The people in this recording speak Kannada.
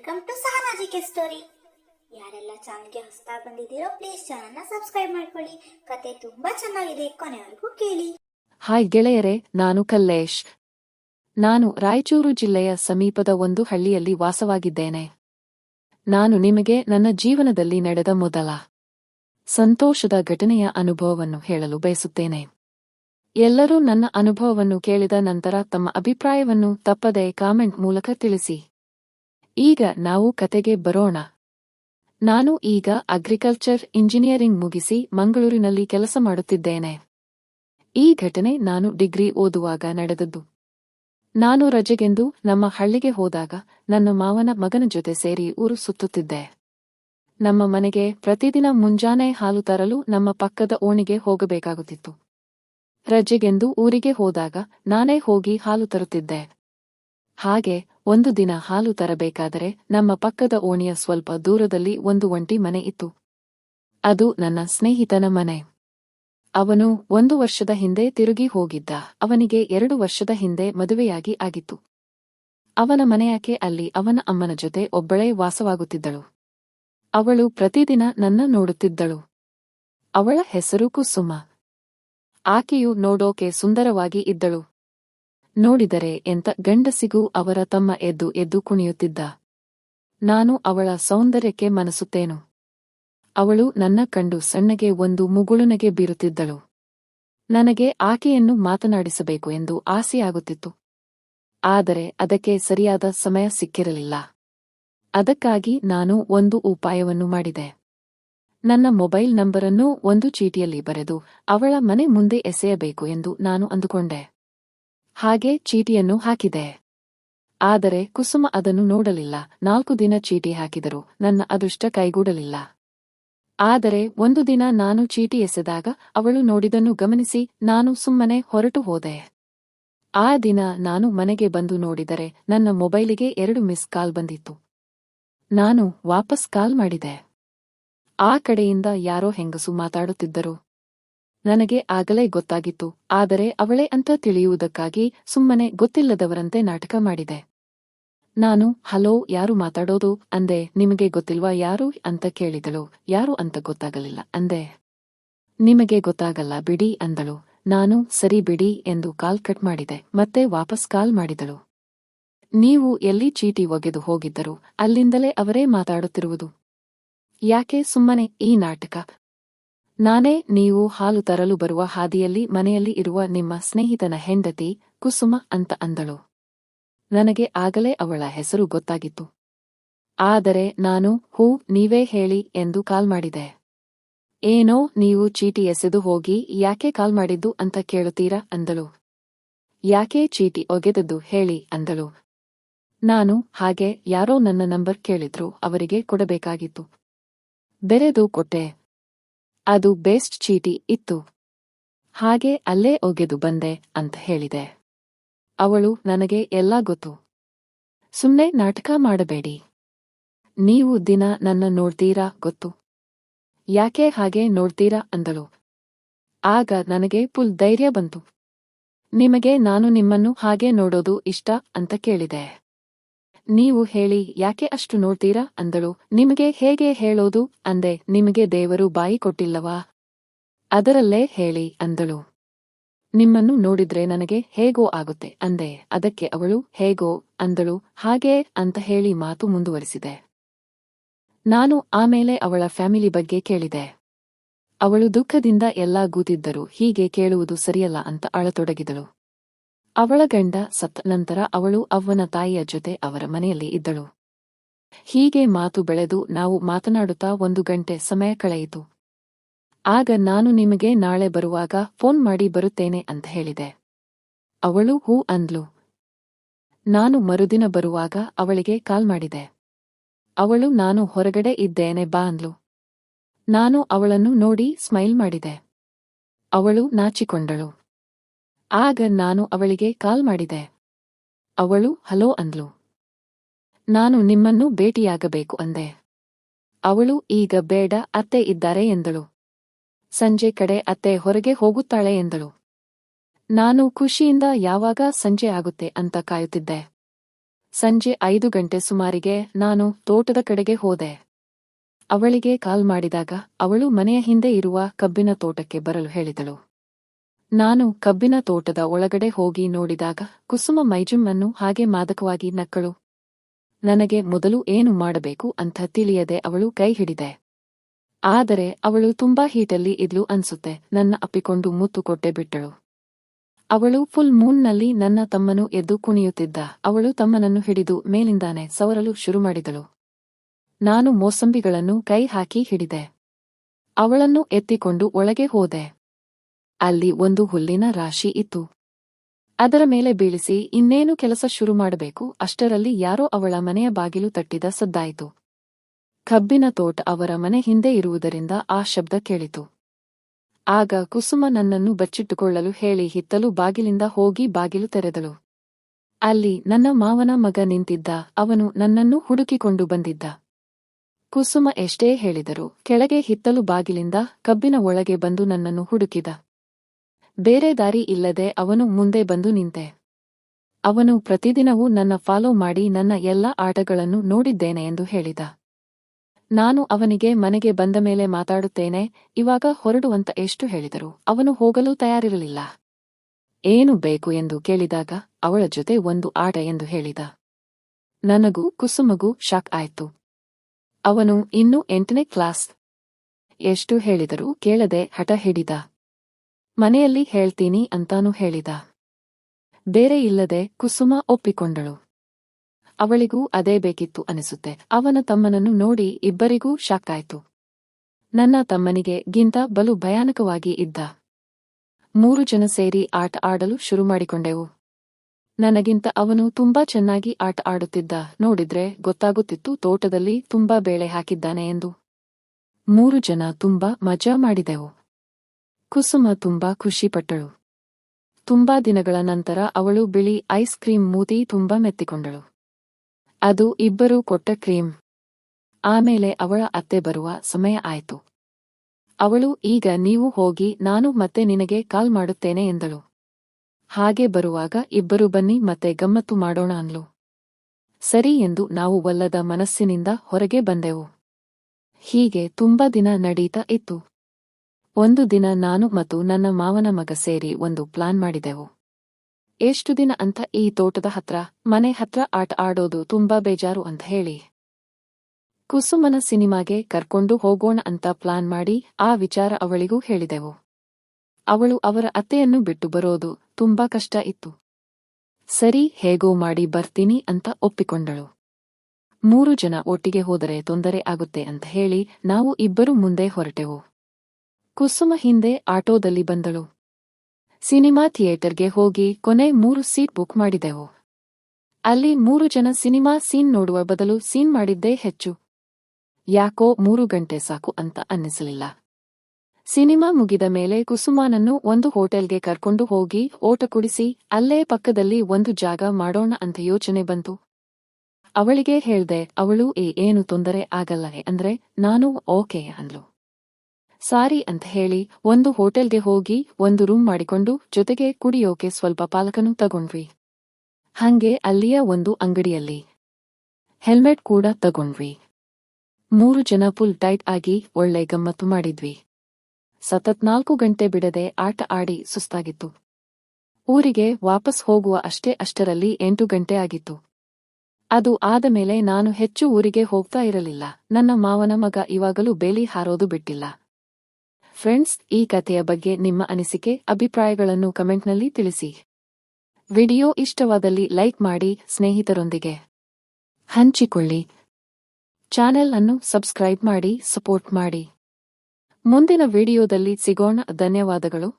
ವೆಲ್ಕಮ್ ಟು ಸಹನಾಜಿಕೆ ಸ್ಟೋರಿ ಯಾರೆಲ್ಲ ಚಾನಲ್ಗೆ ಹೊಸತಾ ಬಂದಿದ್ದೀರೋ ಪ್ಲೀಸ್ ಚಾನಲ್ನ ಸಬ್ಸ್ಕ್ರೈಬ್ ಮಾಡ್ಕೊಳ್ಳಿ. ಕತೆ ತುಂಬಾ ಚೆನ್ನಾಗಿದೆ, ಕೊನೆವರೆಗೂ ಕೇಳಿ. ಹಾಯ್ ಗೆಳೆಯರೆ, ನಾನು ಕಲ್ಲೇಶ್. ನಾನು ರಾಯಚೂರು ಜಿಲ್ಲೆಯ ಸಮೀಪದ ಒಂದು ಹಳ್ಳಿಯಲ್ಲಿ ವಾಸವಾಗಿದ್ದೇನೆ. ನಾನು ನಿಮಗೆ ನನ್ನ ಜೀವನದಲ್ಲಿ ನಡೆದ ಮೊದಲ ಸಂತೋಷದ ಘಟನೆಯ ಅನುಭವವನ್ನು ಹೇಳಲು ಬಯಸುತ್ತೇನೆ. ಎಲ್ಲರೂ ನನ್ನ ಅನುಭವವನ್ನು ಕೇಳಿದ ನಂತರ ತಮ್ಮ ಅಭಿಪ್ರಾಯವನ್ನು ತಪ್ಪದೆ ಕಾಮೆಂಟ್ ಮೂಲಕ ತಿಳಿಸಿ. ಈಗ ನಾವು ಕತೆಗೆ ಬರೋಣ. ನಾನು ಈಗ ಅಗ್ರಿಕಲ್ಚರ್ ಇಂಜಿನಿಯರಿಂಗ್ ಮುಗಿಸಿ ಮಂಗಳೂರಿನಲ್ಲಿ ಕೆಲಸ ಮಾಡುತ್ತಿದ್ದೇನೆ. ಈ ಘಟನೆ ನಾನು ಡಿಗ್ರಿ ಓದುವಾಗ ನಡೆದದ್ದು. ನಾನು ರಜೆಗೆಂದು ನಮ್ಮ ಹಳ್ಳಿಗೆ ಹೋದಾಗ ನನ್ನ ಮಾವನ ಮಗನ ಜೊತೆ ಸೇರಿ ಊರು ಸುತ್ತುತ್ತಿದ್ದೆ. ನಮ್ಮ ಮನೆಗೆ ಪ್ರತಿದಿನ ಮುಂಜಾನೆ ಹಾಲು ತರಲು ನಮ್ಮ ಪಕ್ಕದ ಓಣಿಗೆ ಹೋಗಬೇಕಾಗುತ್ತಿತ್ತು. ರಜೆಗೆಂದು ಊರಿಗೆ ಹೋದಾಗ ನಾನೇ ಹೋಗಿ ಹಾಲು ತರುತ್ತಿದ್ದೆ. ಹಾಗೆ ಒಂದು ದಿನ ಹಾಲು ತರಬೇಕಾದರೆ ನಮ್ಮ ಪಕ್ಕದ ಓಣಿಯ ಸ್ವಲ್ಪ ದೂರದಲ್ಲಿ ಒಂದು ಒಂಟಿ ಮನೆ ಇತ್ತು. ಅದು ನನ್ನ ಸ್ನೇಹಿತನ ಮನೆ. ಅವನು ಒಂದು ವರ್ಷದ ಹಿಂದೆ ತಿರುಗಿ ಹೋಗಿದ್ದ. ಅವನಿಗೆ ಎರಡು ವರ್ಷದ ಹಿಂದೆ ಮದುವೆಯಾಗಿ ಆಗಿತ್ತು. ಅವನ ಮನೆಯಾಕೆ ಅಲ್ಲಿ ಅವನ ಅಮ್ಮನ ಜೊತೆ ಒಬ್ಬಳೇ ವಾಸವಾಗುತ್ತಿದ್ದಳು. ಅವಳು ಪ್ರತಿದಿನ ನನ್ನ ನೋಡುತ್ತಿದ್ದಳು. ಅವಳ ಹೆಸರು ಕುಸುಮ. ಆಕೆಯು ನೋಡೋಕೆ ಸುಂದರವಾಗಿ ಇದ್ದಳು. ನೋಡಿದರೆ ಎಂತ ಗಂಡಸಿಗೂ ಅವರ ತಮ್ಮ ಎದ್ದು ಎದ್ದು ಕುಣಿಯುತ್ತಿದ್ದ. ನಾನು ಅವಳ ಸೌಂದರ್ಯಕ್ಕೆ ಮನಸುತ್ತೇನು ಅವಳು ನನ್ನ ಕಂಡು ಸಣ್ಣಗೆ ಒಂದು ಮುಗುಳುನಗೆ ಬೀರುತ್ತಿದ್ದಳು. ನನಗೆ ಆಕೆಯನ್ನು ಮಾತನಾಡಿಸಬೇಕು ಎಂದು ಆಸೆಯಾಗುತ್ತಿತ್ತು. ಆದರೆ ಅದಕ್ಕೆ ಸರಿಯಾದ ಸಮಯ ಸಿಕ್ಕಿರಲಿಲ್ಲ. ಅದಕ್ಕಾಗಿ ನಾನು ಒಂದು ಉಪಾಯವನ್ನು ಮಾಡಿದೆ. ನನ್ನ ಮೊಬೈಲ್ ನಂಬರನ್ನು ಒಂದು ಚೀಟಿಯಲ್ಲಿ ಬರೆದು ಅವಳ ಮನೆ ಮುಂದೆ ಎಸೆಯಬೇಕು ಎಂದು ನಾನು ಅಂದುಕೊಂಡೆ. ಹಾಗೆ ಚೀಟಿಯನ್ನು ಹಾಕಿದೆ. ಆದರೆ ಕುಸುಮ ಅದನ್ನು ನೋಡಲಿಲ್ಲ. ನಾಲ್ಕು ದಿನ ಚೀಟಿ ಹಾಕಿದರು ನನ್ನ ಅದೃಷ್ಟ ಕೈಗೂಡಲಿಲ್ಲ. ಆದರೆ ಒಂದು ದಿನ ನಾನು ಚೀಟಿ ಎಸೆದಾಗ ಅವಳು ನೋಡಿದನ್ನು ಗಮನಿಸಿ ನಾನು ಸುಮ್ಮನೆ ಹೊರಟು ಹೋದೆ. ಆ ದಿನ ನಾನು ಮನೆಗೆ ಬಂದು ನೋಡಿದರೆ ನನ್ನ ಮೊಬೈಲಿಗೆ ಎರಡು ಮಿಸ್ ಕಾಲ್ ಬಂದಿತ್ತು. ನಾನು ವಾಪಸ್ ಕಾಲ್ ಮಾಡಿದೆ. ಆ ಕಡೆಯಿಂದ ಯಾರೋ ಹೆಂಗಸು ಮಾತಾಡುತ್ತಿದ್ದರು. ನನಗೆ ಆಗಲೇ ಗೊತ್ತಾಗಿತ್ತು, ಆದರೆ ಅವಳೇ ಅಂತ ತಿಳಿಯುವುದಕ್ಕಾಗಿ ಸುಮ್ಮನೆ ಗೊತ್ತಿಲ್ಲದವರಂತೆ ನಾಟಕ ಮಾಡಿದೆ. ನಾನು, ಹಲೋ, ಯಾರು ಮಾತಾಡೋದು? ಅಂದೆ, ನಿಮಗೆ ಗೊತ್ತಿಲ್ವಾ ಯಾರು? ಅಂತ ಕೇಳಿದಳು. ಯಾರು ಅಂತ ಗೊತ್ತಾಗಲಿಲ್ಲ, ಅಂದೆ. ನಿಮಗೆ ಗೊತ್ತಾಗಲ್ಲ ಬಿಡಿ, ಅಂದಳು. ನಾನು, ಸರಿ ಬಿಡಿ, ಎಂದು ಕಾಲ್ ಕಟ್ ಮಾಡಿದೆ. ಮತ್ತೆ ವಾಪಸ್ ಕಾಲ್ ಮಾಡಿದಳು. ನೀವು ಎಲ್ಲಿ ಚೀಟಿ ಒಗೆದು ಹೋಗಿದ್ದರು? ಅಲ್ಲಿಂದಲೇ ಅವರೇ ಮಾತಾಡುತ್ತಿರುವುದು. ಯಾಕೆ ಸುಮ್ಮನೆ ಈ ನಾಟಕ? ನಾನೇ ನೀವು ಹಾಲು ತರಲು ಬರುವ ಹಾದಿಯಲ್ಲಿ ಮನೆಯಲ್ಲಿ ಇರುವ ನಿಮ್ಮ ಸ್ನೇಹಿತನ ಹೆಂಡತಿ ಕುಸುಮ ಅಂತ ಅಂದಳು. ನನಗೆ ಆಗಲೇ ಅವಳ ಹೆಸರು ಗೊತ್ತಾಗಿತ್ತು. ಆದರೆ ನಾನು, ಹೂ, ನೀವೇ ಹೇಳಿ ಎಂದು ಕಾಲ್ ಮಾಡಿದೆ. ಏನೋ, ನೀವು ಚೀಟಿ ಎಸೆದು ಹೋಗಿ ಯಾಕೆ ಕಾಲ್ ಮಾಡಿದ್ದು ಅಂತ ಕೇಳುತ್ತೀರಾ ಅಂದಳು. ಯಾಕೆ ಚೀಟಿ ಒಗೆದದ್ದು ಹೇಳಿ ಅಂದಳು. ನಾನು, ಹಾಗೆ, ಯಾರೋ ನನ್ನ ನಂಬರ್ ಕೇಳಿದ್ರು, ಅವರಿಗೆ ಕೊಡಬೇಕಾಗಿತ್ತು. ಬೆರೆದು ಕೊಟ್ಟೆ. ಅದು ಬೆಸ್ಟ್ ಚೀಟಿ ಇತ್ತು. ಹಾಗೆ ಅಲ್ಲೇ ಒಗೆದು ಬಂದೆ ಅಂತ ಹೇಳಿದೆ. ಅವಳು ನನಗೆ ಎಲ್ಲ ಗೊತ್ತು. ಸುಮ್ಮನೆ ನಾಟಕ ಮಾಡಬೇಡಿ. ನೀವು ದಿನ ನನ್ನ ನೋಡ್ತೀರಾ ಗೊತ್ತು. ಯಾಕೆ ಹಾಗೆ ನೋಡ್ತೀರಾ ಅಂದಳು. ಆಗ ನನಗೆ ಫುಲ್ ಧೈರ್ಯ ಬಂತು. ನಿಮಗೆ ನಾನು ನಿಮ್ಮನ್ನು ಹಾಗೆ ನೋಡೋದು ಇಷ್ಟ ಅಂತ ಕೇಳಿದೆ. ನೀವು ಹೇಳಿ, ಯಾಕೆ ಅಷ್ಟು ನೋಡ್ತೀರಾ? ಅಂದಳು. ನಿಮಗೆ ಹೇಗೆ ಹೇಳೋದು? ಅಂದೆ, ನಿಮಗೆ ದೇವರು ಬಾಯಿ ಕೊಟ್ಟಿಲ್ಲವಾ? ಅದರಲ್ಲೇ ಹೇಳಿ, ಅಂದಳು. ನಿಮ್ಮನ್ನು ನೋಡಿದ್ರೆ ನನಗೆ ಹೇಗೋ ಆಗುತ್ತೆ? ಅಂದೆ, ಅದಕ್ಕೆ ಅವಳು, ಹೇಗೋ? ಅಂದಳು. ಹಾಗೆ? ಅಂತ ಹೇಳಿ ಮಾತು ಮುಂದುವರಿಸಿದೆ. ನಾನು ಆಮೇಲೆ ಅವಳ ಫ್ಯಾಮಿಲಿ ಬಗ್ಗೆ ಕೇಳಿದೆ. ಅವಳು ದುಃಖದಿಂದ ಎಲ್ಲಾ ಗೂತಿದ್ದರು. ಹೀಗೆ ಕೇಳುವುದು ಸರಿಯಲ್ಲ ಅಂತ ಅಳತೊಡಗಿದಳು ಅವಳ ಗಂಡ ಸತ್ತ ನಂತರ ಅವಳು ಅವ್ವನ ತಾಯಿಯ ಜೊತೆ ಅವರ ಮನೆಯಲ್ಲಿ ಇದ್ದಳು. ಹೀಗೆ ಮಾತು ಬೆಳೆದು ನಾವು ಮಾತನಾಡುತ್ತಾ ಒಂದು ಗಂಟೆ ಸಮಯ ಕಳೆಯಿತು. ಆಗ ನಾನು ನಿಮಗೆ ನಾಳೆ ಬರುವಾಗ ಫೋನ್ ಮಾಡಿ ಬರುತ್ತೇನೆ ಅಂತ ಹೇಳಿದೆ. ಅವಳು ಹೂ ಅಂದ್ಲು. ನಾನು ಮರುದಿನ ಬರುವಾಗ ಅವಳಿಗೆ ಕಾಲ್ ಮಾಡಿದೆ. ಅವಳು ನಾನು ಹೊರಗಡೆ ಇದ್ದೇನೆ ಬಾ ಅಂದ್ಲು. ನಾನು ಅವಳನ್ನು ನೋಡಿ ಸ್ಮೈಲ್ ಮಾಡಿದೆ. ಅವಳು ನಾಚಿಕೊಂಡಳು. ಆಗ ನಾನು ಅವಳಿಗೆ ಕಾಲ್ ಮಾಡಿದೆ. ಅವಳು, ಹಲೋ ಅಂದ್ಲು. ನಾನು ನಿಮ್ಮನ್ನು ಭೇಟಿಯಾಗಬೇಕು ಅಂದೆ. ಅವಳು, ಈಗ ಬೇಡ, ಅತ್ತೆ ಇದ್ದಾರೆ ಎಂದಳು. ಸಂಜೆ ಕಡೆ ಅತ್ತೆ ಹೊರಗೆ ಹೋಗುತ್ತಾಳೆ ಎಂದಳು. ನಾನು ಖುಷಿಯಿಂದ ಯಾವಾಗ ಸಂಜೆ ಆಗುತ್ತೆ ಅಂತ ಕಾಯುತ್ತಿದ್ದೆ. ಸಂಜೆ ಐದು ಗಂಟೆ ಸುಮಾರಿಗೆ ನಾನು ತೋಟದ ಕಡೆಗೆ ಹೋದೆ. ಅವಳಿಗೆ ಕಾಲ್ ಮಾಡಿದಾಗ ಅವಳು ಮನೆಯ ಹಿಂದೆ ಇರುವ ಕಬ್ಬಿನ ತೋಟಕ್ಕೆ ಬರಲು ಹೇಳಿದಳು. ನಾನು ಕಬ್ಬಿನ ತೋಟದ ಒಳಗಡೆ ಹೋಗಿ ನೋಡಿದಾಗ ಕುಸುಮ ಮೈಜುಮ್ಮನ್ನು ಹಾಗೆ ಮಾದಕವಾಗಿ ನಕ್ಕಳು. ನನಗೆ ಮೊದಲು ಏನು ಮಾಡಬೇಕು ಅಂತ ತಿಳಿಯದೆ ಅವಳು ಕೈ ಹಿಡಿದೆ. ಆದರೆ ಅವಳು ತುಂಬಾ ಹೀಟಲ್ಲಿ ಇದ್ಲು ಅನ್ಸುತ್ತೆ, ನನ್ನ ಅಪ್ಪಿಕೊಂಡು ಮುತ್ತು ಕೊಟ್ಟೆ ಬಿಟ್ಟಳು. ಅವಳು ಫುಲ್ ಮೂನ್ನಲ್ಲಿ ನನ್ನ ತಮ್ಮನು ಎದ್ದು ಕುಣಿಯುತ್ತಿದ್ದ, ಅವಳು ತಮ್ಮನನ್ನು ಹಿಡಿದು ಮೇಲಿಂದಾನೆ ಸವರಲು ಶುರು ಮಾಡಿದಳು. ನಾನು ಮೋಸಂಬಿಗಳನ್ನು ಕೈ ಹಾಕಿ ಹಿಡಿದೆ. ಅವಳನ್ನು ಎತ್ತಿಕೊಂಡು ಒಳಗೆ ಹೋದೆ. ಅಲ್ಲಿ ಒಂದು ಹುಲ್ಲಿನ ರಾಶಿ ಇತ್ತು. ಅದರ ಮೇಲೆ ಬೀಳಿಸಿ ಇನ್ನೇನು ಕೆಲಸ ಶುರು ಮಾಡಬೇಕು ಅಷ್ಟರಲ್ಲಿ ಯಾರೋ ಅವಳ ಮನೆಯ ಬಾಗಿಲು ತಟ್ಟಿದ ಸದ್ದಾಯಿತು. ಕಬ್ಬಿನ ತೋಟ ಅವರ ಮನೆ ಹಿಂದೆ ಇರುವುದರಿಂದ ಆ ಶಬ್ದ ಕೇಳಿತು. ಆಗ ಕುಸುಮ ನನ್ನನ್ನು ಬಚ್ಚಿಟ್ಟುಕೊಳ್ಳಲು ಹೇಳಿ ಹಿತ್ತಲು ಬಾಗಿಲಿಂದ ಹೋಗಿ ಬಾಗಿಲು ತೆರೆದಳು. ಅಲ್ಲಿ ನನ್ನ ಮಾವನ ಮಗ ನಿಂತಿದ್ದ, ಅವನು ನನ್ನನ್ನು ಹುಡುಕಿಕೊಂಡು ಬಂದಿದ್ದ. ಕುಸುಮ ಎಷ್ಟೇ ಹೇಳಿದರು ಕೆಳಗೆ ಹಿತ್ತಲು ಬಾಗಿಲಿಂದ ಕಬ್ಬಿನ ಒಳಗೆ ಬಂದು ನನ್ನನ್ನು ಹುಡುಕಿದ. ಬೇರೆ ದಾರಿ ಇಲ್ಲದೆ ಅವನು ಮುಂದೆ ಬಂದು ನಿಂತೆ. ಅವನು ಪ್ರತಿದಿನವೂ ನನ್ನ ಫಾಲೋ ಮಾಡಿ ನನ್ನ ಎಲ್ಲ ಆಟಗಳನ್ನು ನೋಡಿದ್ದೇನೆ ಎಂದು ಹೇಳಿದ. ನಾನು ಅವನಿಗೆ ಮನೆಗೆ ಬಂದ ಮೇಲೆ ಮಾತಾಡುತ್ತೇನೆ, ಇವಾಗ ಹೊರಡುವಂತ ಎಷ್ಟು ಹೇಳಿದರು ಅವನು ಹೋಗಲು ತಯಾರಿರಲಿಲ್ಲ. ಏನು ಬೇಕು ಎಂದು ಕೇಳಿದಾಗ ಅವಳ ಜೊತೆ ಒಂದು ಆಟ ಎಂದು ಹೇಳಿದ. ನನಗೂ ಕುಸುಮಗೂ ಶಾಕ್ ಆಯ್ತು. ಅವನು, ಇನ್ನೂ ಎಂಟನೇ ಕ್ಲಾಸ್? ಎಷ್ಟು ಹೇಳಿದರೂ ಕೇಳದೆ ಹಠ ಹಿಡಿದ. ಮನೆಯಲ್ಲಿ ಹೇಳ್ತೀನಿ ಅಂತಾನೂ ಹೇಳಿದ. ಬೇರೆ ಇಲ್ಲದೆ ಕುಸುಮ ಒಪ್ಪಿಕೊಂಡಳು. ಅವಳಿಗೂ ಅದೇ ಬೇಕಿತ್ತು ಅನಿಸುತ್ತೆ. ಅವನ ತಮ್ಮನನ್ನು ನೋಡಿ ಇಬ್ಬರಿಗೂ ಶಾಕಾಯ್ತು ನನ್ನ ತಮ್ಮನಿಗೆ ಗಿಂತ ಬಲು ಭಯಾನಕವಾಗಿ ಇದ್ದ. ಮೂರು ಜನ ಸೇರಿ ಆಟ ಆಡಲು ಶುರು ಮಾಡಿಕೊಂಡೆವು. ನನಗಿಂತ ಅವನು ತುಂಬಾ ಚೆನ್ನಾಗಿ ಆಟ ಆಡುತ್ತಿದ್ದ ನೋಡಿದ್ರೆ ಗೊತ್ತಾಗುತ್ತಿತ್ತು ತೋಟದಲ್ಲಿ ತುಂಬಾ ಬೇಳೆ ಹಾಕಿದ್ದಾನೆ ಎಂದು. ಮೂರು ಜನ ತುಂಬಾ ಮಜಾ ಮಾಡಿದೆವು. ಕುಸುಮ ತುಂಬಾ ಖುಷಿಪಟ್ಟಳು. ತುಂಬಾ ದಿನಗಳ ನಂತರ ಅವಳು ಬಿಳಿ ಐಸ್ ಕ್ರೀಂ ಮೂತಿ ತುಂಬಾ ಮೆತ್ತಿಕೊಂಡಳು. ಅದು ಇಬ್ಬರೂ ಕೊಟ್ಟ ಕ್ರೀಂ. ಆಮೇಲೆ ಅವಳ ಅತ್ತೆ ಬರುವ ಸಮಯ ಆಯಿತು. ಅವಳು, ಈಗ ನೀವು ಹೋಗಿ ನಾನು ಮತ್ತೆ ನಿನಗೆ ಕಾಲ್ ಮಾಡುತ್ತೇನೆ ಎಂದಳು. ಹಾಗೆ ಬರುವಾಗ ಇಬ್ಬರು ಬನ್ನಿ ಮತ್ತೆ ಗಮ್ಮತ್ತು ಮಾಡೋಣ ಅನ್ಲು ಸರಿ ಎಂದು ನಾವು ಒಲ್ಲದ ಮನಸ್ಸಿನಿಂದ ಹೊರಗೆ ಬಂದೆವು. ಹೀಗೆ ತುಂಬಾ ದಿನ ನಡೀತಾ ಇತ್ತು. ಒಂದು ದಿನ ನಾನು ಮತ್ತು ನನ್ನ ಮಾವನ ಮಗ ಸೇರಿ ಒಂದು ಪ್ಲಾನ್ ಮಾಡಿದೆವು. ಎಷ್ಟು ದಿನ ಅಂತ ಈ ತೋಟದ ಹತ್ರ, ಮನೆ ಹತ್ರ ಆಟ ಆಡೋದು ತುಂಬಾ ಬೇಜಾರು ಅಂತ ಹೇಳಿ. ಕುಸುಮನ ಸಿನಿಮಾಗೆ ಕರ್ಕೊಂಡು ಹೋಗೋಣ ಅಂತ ಪ್ಲಾನ್ ಮಾಡಿ ಆ ವಿಚಾರ ಅವಳಿಗೂ ಹೇಳಿದೆವು. ಅವಳು ಅವರ ಅತ್ತೆಯನ್ನು ಬಿಟ್ಟು ಬರೋದು ತುಂಬಾ ಕಷ್ಟ ಇತ್ತು. ಸರಿ, ಹೇಗೋ ಮಾಡಿ ಬರ್ತೀನಿ ಅಂತ ಒಪ್ಪಿಕೊಂಡಳು. ಮೂರು ಜನ ಒಟ್ಟಿಗೆ ಹೋದರೆ ತೊಂದರೆ ಆಗುತ್ತೆ ಅಂತ ಹೇಳಿ ನಾವು ಇಬ್ಬರು ಮುಂದೆ ಹೊರಟೆವು. ಕುಸುಮ ಹಿಂದೆ ಆಟೋದಲ್ಲಿ ಬಂದಳು. ಸಿನಿಮಾ ಥಿಯೇಟರ್ಗೆ ಹೋಗಿ ಕೊನೆ ಮೂರು ಸೀಟ್ ಬುಕ್ ಮಾಡಿದೆವು. ಅಲ್ಲಿ ಮೂರು ಜನ ಸಿನಿಮಾ ಸೀನ್ ನೋಡುವ ಬದಲು ಸೀನ್ ಮಾಡಿದ್ದೇ ಹೆಚ್ಚು. ಯಾಕೋ ಮೂರು ಗಂಟೆ ಸಾಕು ಅಂತ ಅನ್ನಿಸಲಿಲ್ಲ. ಸಿನಿಮಾ ಮುಗಿದ ಮೇಲೆ ಕುಸುಮಾನನ್ನು ಒಂದು ಹೋಟೆಲ್ಗೆ ಕರ್ಕೊಂಡು ಹೋಗಿ ಓಟ ಕುಡಿಸಿ ಅಲ್ಲೇ ಪಕ್ಕದಲ್ಲಿ ಒಂದು ಜಾಗ ಮಾಡೋಣ ಅಂತ ಯೋಚನೆ ಬಂತು. ಅವಳಿಗೆ ಹೇಳ್ದೆ, ಅವಳು, ಏ, ಏನು ತೊಂದರೆ ಆಗಲ್ಲ ಅಂದ್ರೆ, ನಾನು ಓಕೆ, ಅಂದ್ಲು. ಸಾರಿ ಅಂತ ಹೇಳಿ ಒಂದು ಹೋಟೆಲ್ಗೆ ಹೋಗಿ ಒಂದು ರೂಮ್ ಮಾಡಿಕೊಂಡು ಜೊತೆಗೆ ಕುಡಿಯೋಕೆ ಸ್ವಲ್ಪ ಪಾಲಕನು ತಗೊಂಡ್ವಿ. ಹಂಗೆ ಅಲ್ಲಿಯ ಒಂದು ಅಂಗಡಿಯಲ್ಲಿ ಹೆಲ್ಮೆಟ್ ಕೂಡ ತಗೊಂಡ್ವಿ. ಮೂರು ಜನ ಫುಲ್ ಟೈಟ್ ಆಗಿ ಒಳ್ಳೆ ಗಮ್ಮತ್ತು ಮಾಡಿದ್ವಿ. ಸತತ್ ನಾಲ್ಕು ಗಂಟೆ ಬಿಡದೆ ಆಟ ಆಡಿ ಸುಸ್ತಾಗಿತ್ತು. ಊರಿಗೆ ವಾಪಸ್ ಹೋಗುವ ಅಷ್ಟೇ ಅಷ್ಟರಲ್ಲಿ ಎಂಟು ಗಂಟೆ ಆಗಿತ್ತು. ಅದು ಆದ ಮೇಲೆ ನಾನು ಹೆಚ್ಚು ಊರಿಗೆ ಹೋಗ್ತಾ ಇರಲಿಲ್ಲ. ನನ್ನ ಮಾವನ ಮಗ ಇವಾಗಲೂ ಬೇಲಿ ಹಾರೋದು ಬಿಟ್ಟಿಲ್ಲ. ಫ್ರೆಂಡ್ಸ್ ಈ ಕಥೆಯ ಬಗ್ಗೆ ನಿಮ್ಮ ಅನಿಸಿಕೆ, ಅಭಿಪ್ರಾಯಗಳನ್ನು ಕಮೆಂಟ್ನಲ್ಲಿ ತಿಳಿಸಿ. ವಿಡಿಯೋ ಇಷ್ಟವಾದಲ್ಲಿ ಲೈಕ್ ಮಾಡಿ, ಸ್ನೇಹಿತರೊಂದಿಗೆ ಹಂಚಿಕೊಳ್ಳಿ. ಚಾನೆಲ್ ಅನ್ನು ಸಬ್ಸ್ಕ್ರೈಬ್ ಮಾಡಿ, ಸಪೋರ್ಟ್ ಮಾಡಿ. ಮುಂದಿನ ವಿಡಿಯೋದಲ್ಲಿ ಸಿಗೋಣ, ಧನ್ಯವಾದಗಳು.